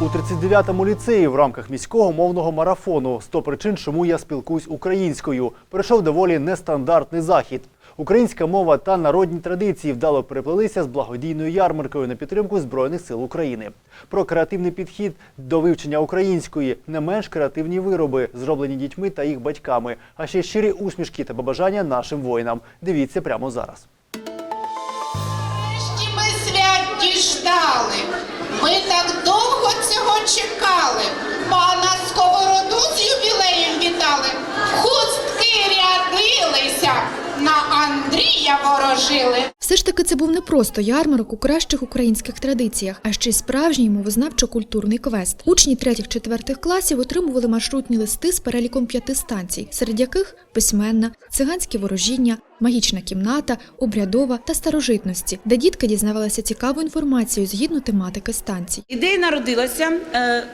У 39-му ліцеї в рамках міського мовного марафону «100 причин, чому я спілкуюсь українською. Пройшов доволі нестандартний захід. Українська мова та народні традиції вдало переплелися з благодійною ярмаркою на підтримку Збройних сил України. Про креативний підхід до вивчення української, не менш креативні вироби, зроблені дітьми та їх батьками, а ще щирі усмішки та побажання нашим воїнам. Дивіться прямо зараз. Ми свят діждали. Ми так довго цього чекали. Пана Сковороду з ювілеєм вітали. Андрія ворожили. Все ж таки це був не просто ярмарок у кращих українських традиціях, а ще й справжній мовознавчо-культурний квест. Учні третіх-четвертих класів отримували маршрутні листи з переліком п'яти станцій, серед яких письменна, циганське ворожіння, магічна кімната, обрядова та старожитності, де дітки дізнавалися цікаву інформацію згідно тематики станцій. Ідея народилася е,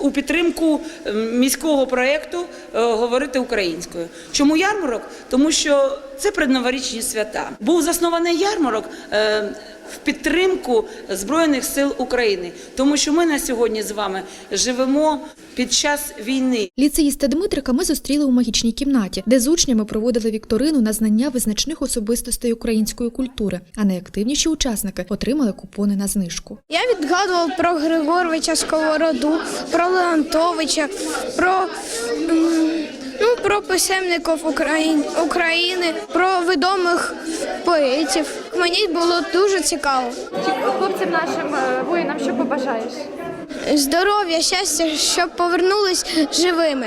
у підтримку е, міського проєкту е, говорити українською. Чому ярмарок? Тому що це предноворічні свята. Був заснований ярмарок. е, В підтримку Збройних сил України, тому що ми на сьогодні з вами живемо під час війни. Ліцеїста Дмитрика ми зустріли у магічній кімнаті, де з учнями проводили вікторину на знання визначних особистостей української культури, а найактивніші учасники отримали купони на знижку. Я відгадував про Григоровича Сковороду, про Леонтовича, про, про писемників України України, про відомих поетів. Мені було дуже цікаво. Хлопцям нашим е, воїнам, що побажаєш? Здоров'я, щастя, щоб повернулись живими.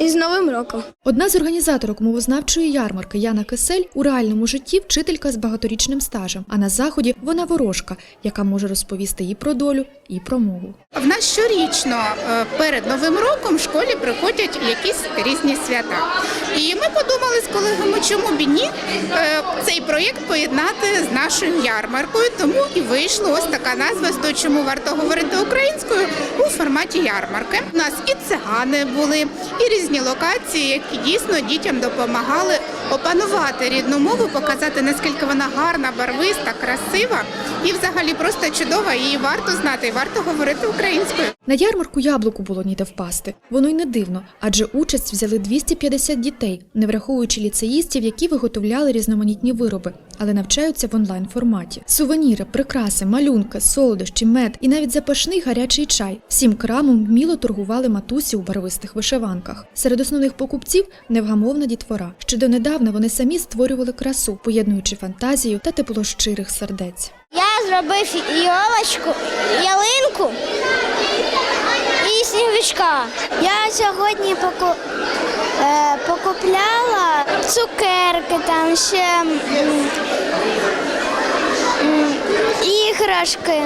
І з Новим роком. Одна з організаторок мовознавчої ярмарки Яна Кисель у реальному житті вчителька з багаторічним стажем, а на заході вона ворожка, яка може розповісти і про долю, і про мову. В нас щорічно е, перед Новим роком в школі приходять якісь різні свята. І ми подумали з колегами, чому б ні е, цей проєкт поєднати з нашою ярмаркою. Тому і вийшла ось така назва «100 чому варто говорити українською у форматі ярмарки. У нас і цигани були, і різні локації, які дійсно дітям допомагали опанувати рідну мову, показати наскільки вона гарна, барвиста, красива і взагалі просто чудова. Її варто знати, і варто говорити українською. На ярмарку яблуку було ніде впасти. Воно й не дивно, адже участь взяли 250 дітей, не враховуючи ліцеїстів, які виготовляли різноманітні вироби, але навчаються в онлайн форматі. Сувеніри, прикраси, малюнки, солодощі, мед і навіть запашний гарячий чай. Всім крамом вміло торгували матусі у барвистих вишиванках. Серед основних покупців невгамовна дітвора. Ще донедавна вони самі створювали красу, поєднуючи фантазію та тепло щирих сердець. Я зробив йолочку, ялинку і сніговичка. Я сьогодні поку... е, покупляла цукерки, там ще м, м, іграшки,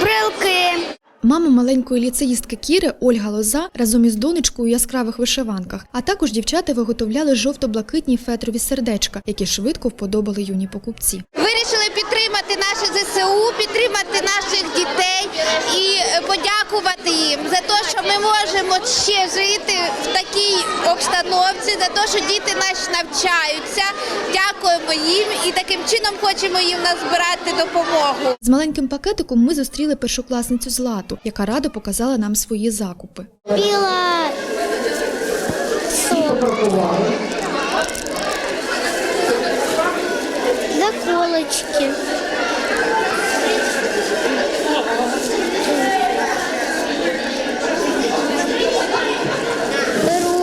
брелки. Мама маленької ліцеїстки Кіри Ольга Лоза разом із донечкою у яскравих вишиванках. А також дівчата виготовляли жовто-блакитні фетрові сердечка, які швидко вподобали юні покупці. Вирішили підтримати наше ЗСУ, підтримати наших дітей і е, подякувати їм за те, що ми можемо ще жити в такій обстановці, за те, що діти наші навчаються. Дякуємо їм і таким чином хочемо їм назбирати допомогу. З маленьким пакетиком ми зустріли першокласницю Злату, яка радо показала нам свої закупи. Біла заколочки.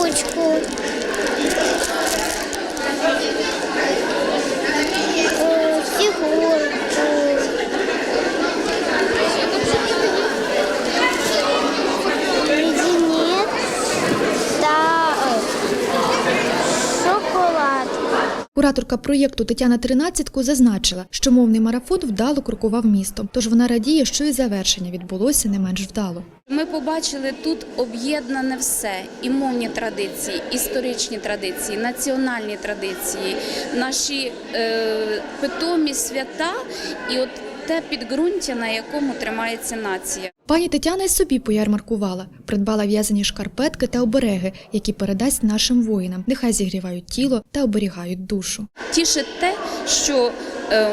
Ручку. Е, Фігурку. Леденець та е, шоколад. Кураторка проєкту Тетяна Тринадцятко зазначила, що мовний марафон вдало крокував містом, тож вона радіє, що і завершення відбулося не менш вдало. Ми побачили тут об'єднане все: і мовні традиції, історичні традиції, національні традиції, наші е, питомі свята і от те підґрунтя, на якому тримається нація. Пані Тетяна й собі поярмаркувала, придбала в'язані шкарпетки та обереги, які передасть нашим воїнам. Нехай зігрівають тіло та оберігають душу. Тішить те, що е,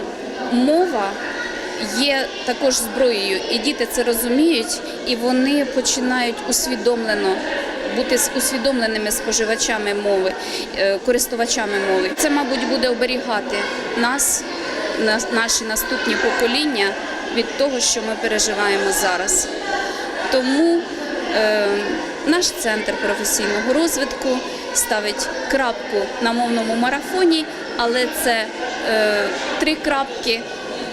мова є також зброєю, і діти це розуміють, і вони починають усвідомлено. Бути з- усвідомленими споживачами мови, е, користувачами мови. Це, мабуть, буде оберігати нас- наші наступні покоління від того, що ми переживаємо зараз. Тому е, наш центр професійного розвитку ставить крапку на мовному марафоні, але це е, три крапки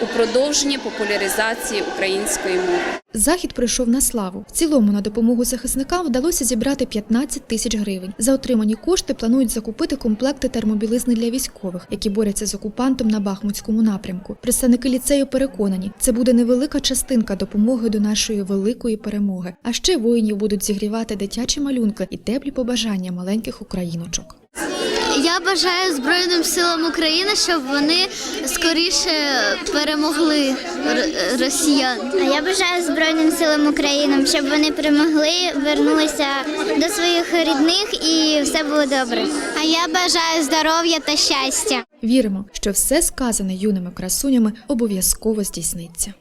у продовженні популяризації української мови. Захід пройшов на славу. В цілому на допомогу захисникам вдалося зібрати 15 тисяч гривень. За отримані кошти планують закупити комплекти термобілизни для військових, які борються з окупантом на Бахмутському напрямку. Представники ліцею переконані, це буде невелика частинка допомоги до нашої великої перемоги. А ще воїнів будуть зігрівати дитячі малюнки і теплі побажання маленьких україночок. Я бажаю Збройним силам України, щоб вони скоріше перемогли росіян. А я бажаю Збройним силам України, щоб вони перемогли, вернулися до своїх рідних і все було добре. А я бажаю здоров'я та щастя. Віримо, що все сказане юними красунями обов'язково здійсниться.